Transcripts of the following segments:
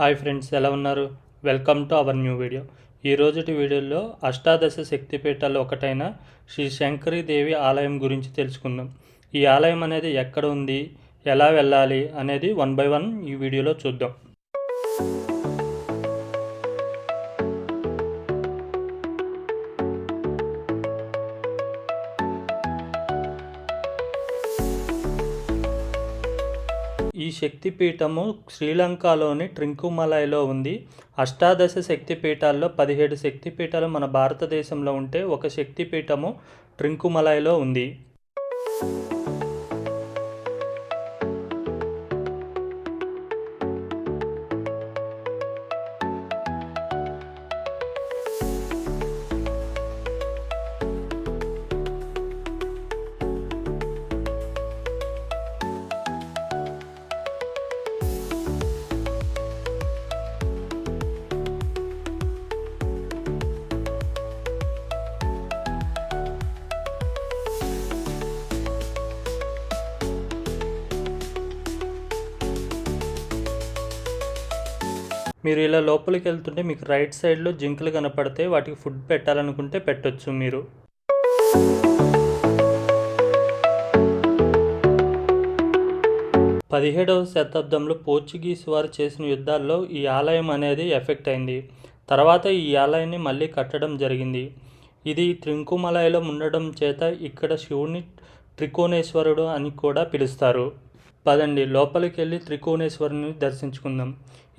Hi friends ఎలా ఉన్నారు? Welcome to our new video. ఈ రోజుటి వీడియోలో అష్టాదశ శక్తిపీఠాల్లో ఒకటైన శ్రీ శంకరీదేవి ఆలయం గురించి తెలుసుకుందాం. ఈ ఆలయం అనేది ఎక్కడ ఉంది? ఎలా వెళ్ళాలి? అనేది వన్ బై వన్ ఈ వీడియోలో చూద్దాం. శక్తిపీఠము శ్రీలంకలోని ట్రింకుమలైలో ఉంది. అష్టాదశ శక్తిపీఠాల్లో పదిహేడు శక్తిపీఠాలు మన భారతదేశంలో ఉంటే ఒక శక్తిపీఠము ట్రింకుమలైలో ఉంది. మీరు ఇలా లోపలికి వెళ్తుంటే మీకు రైట్ సైడ్లో జింకలు కనపడితే వాటికి ఫుడ్ పెట్టాలనుకుంటే పెట్టొచ్చు మీరు. పదిహేడవ శతాబ్దంలో పోర్చుగీస్ వారు చేసిన యుద్ధాల్లో ఈ ఆలయం అనేది ఎఫెక్ట్ అయింది. తర్వాత ఈ ఆలయాన్ని మళ్ళీ కట్టడం జరిగింది. ఇది త్రింకుమలైలో ఉండడం చేత ఇక్కడ శివుని త్రికోణేశ్వరుడు అని కూడా పిలుస్తారు. పదండి లోపలికి వెళ్ళి త్రికోణేశ్వరుని దర్శించుకుందాం.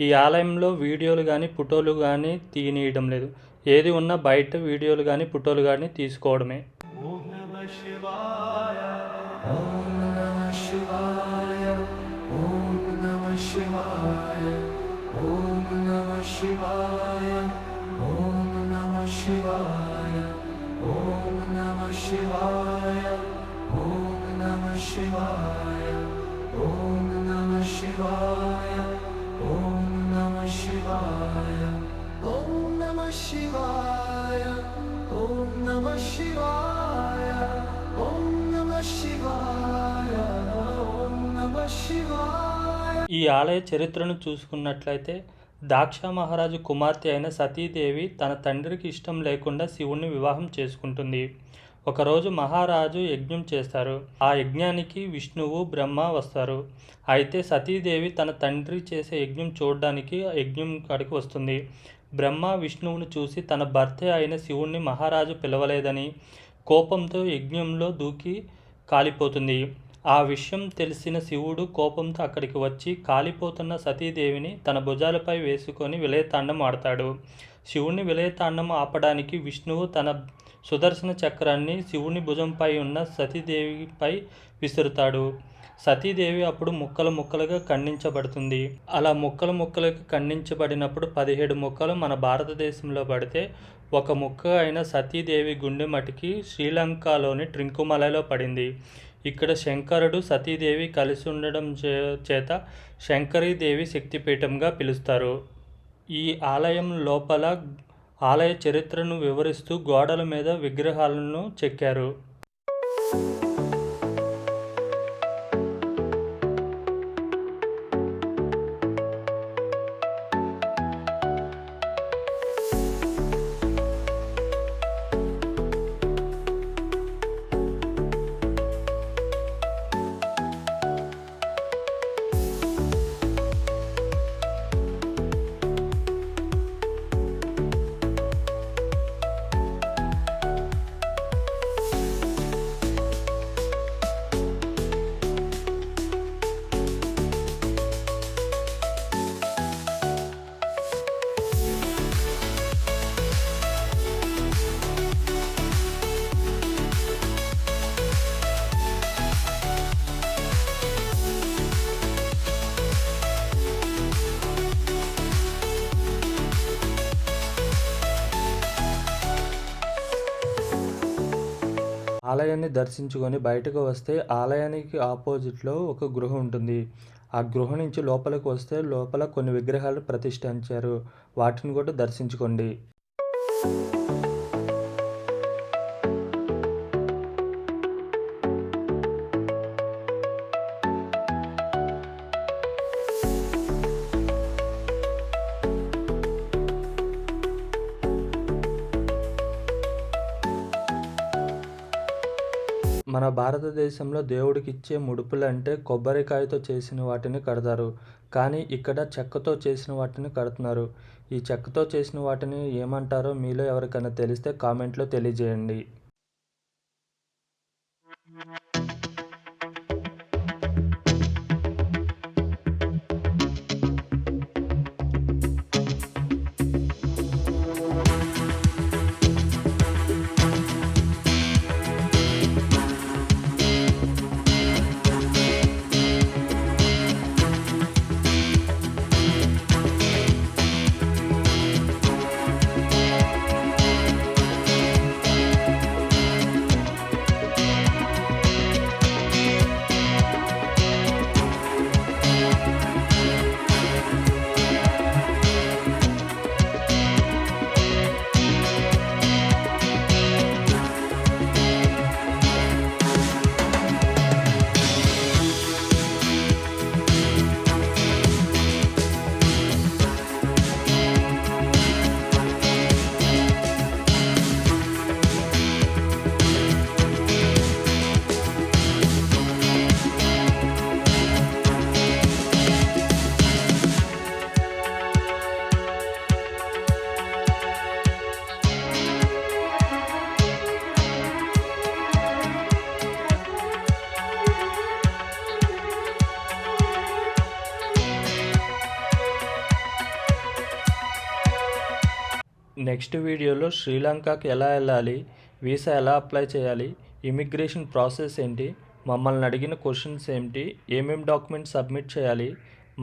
ఈ ఆలయంలో వీడియోలు కానీ ఫోటోలు కానీ తీయనీయడం లేదు. ఏది ఉన్నా బయట వీడియోలు కానీ ఫోటోలు కానీ తీసుకోవడమే. ఈ ఆలయ చరిత్రను చూసుకున్నట్లయితే దాక్ష మహారాజు కుమార్తె అయిన సతీదేవి తన తండ్రికి ఇష్టం లేకుండా శివుణ్ణి వివాహం చేసుకుంటుంది. ఒకరోజు మహారాజు యజ్ఞం చేస్తారు. ఆ యజ్ఞానికి విష్ణువు బ్రహ్మ వస్తారు. అయితే సతీదేవి తన తండ్రి చేసే యజ్ఞం చూడడానికి యజ్ఞం కాడికి వస్తుంది. బ్రహ్మ విష్ణువును చూసి తన భర్త అయిన శివుణ్ణి మహారాజు పిలవలేదని కోపంతో యజ్ఞంలో దూకి కాలిపోతుంది. ఆ విషయం తెలిసిన శివుడు కోపంతో అక్కడికి వచ్చి కాలిపోతున్న సతీదేవిని తన భుజాలపై వేసుకొని విలయతాండం ఆడతాడు. శివుని విలయతాండం ఆపడానికి విష్ణువు తన సుదర్శన చక్రాన్ని శివుని భుజంపై ఉన్న సతీదేవిపై విసురుతాడు. సతీదేవి అప్పుడు ముక్కలు ముక్కలుగా ఖండించబడుతుంది. అలా ముక్కలు ముక్కలుగా ఖండించబడినప్పుడు పదిహేడు ముక్కలు మన భారతదేశంలో పడితే ఒక ముక్క అయిన సతీదేవి గుండె మటికి శ్రీలంకలోని ట్రింకుమలలో పడింది. ఇక్కడ శంకరుడు సతీదేవి కలిసి ఉండడం చే చేత శంకరీదేవి శక్తిపీఠంగా పిలుస్తారు. ఈ ఆలయం లోపల ఆలయ చరిత్రను వివరిస్తూ గోడల మీద విగ్రహాలను చెక్కారు. ఆలయాన్ని దర్శించుకొని బయటకు వస్తే ఆలయానికి ఆపోజిట్లో ఒక గృహ ఉంటుంది. ఆ గృహ నుంచి లోపలికి వస్తే లోపల కొన్ని విగ్రహాలు ప్రతిష్ఠించారు. వాటిని కూడా దర్శించుకోండి. మన భారతదేశంలో దేవుడికి ఇచ్చే ముడుపులంటే కొబ్బరికాయతో చేసిన వాటిని కడతారు. కానీ ఇక్కడ చెక్కతో చేసిన వాటిని కడుతున్నారు. ఈ చెక్కతో చేసిన వాటిని ఏమంటారో మీలో ఎవరికైనా తెలిస్తే కామెంట్లో తెలియజేయండి. నెక్స్ట్ వీడియోలో శ్రీలంకకి ఎలా వెళ్ళాలి వీసా ఎలా అప్లై చేయాలి ఇమిగ్రేషన్ ప్రాసెస్ ఏంటి మమ్మల్ని అడిగిన క్వశ్చన్స్ ఏంటి ఏమేమి డాక్యుమెంట్స్ సబ్మిట్ చేయాలి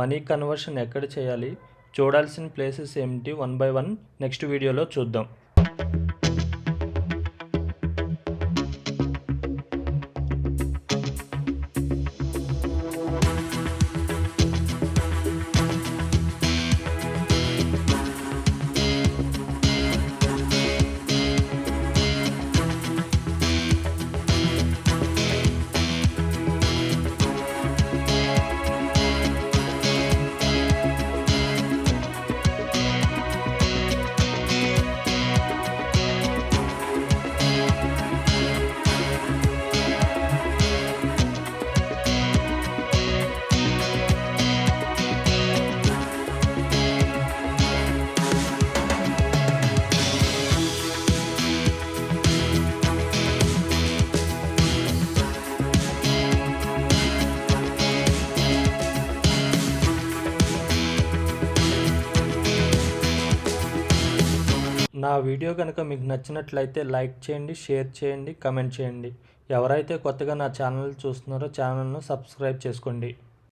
మనీ కన్వర్షన్ ఎక్కడ చేయాలి చూడాల్సిన ప్లేసెస్ ఏమిటి వన్ బై వన్ నెక్స్ట్ వీడియోలో చూద్దాం. నా వీడియో కనుక మీకు నచ్చినట్లయితే లైక్ చేయండి షేర్ చేయండి కమెంట్ చేయండి. ఎవరైతే కొత్తగా నా ఛానల్ చూస్తున్నారో ఛానల్ను సబ్స్క్రైబ్ చేసుకోండి.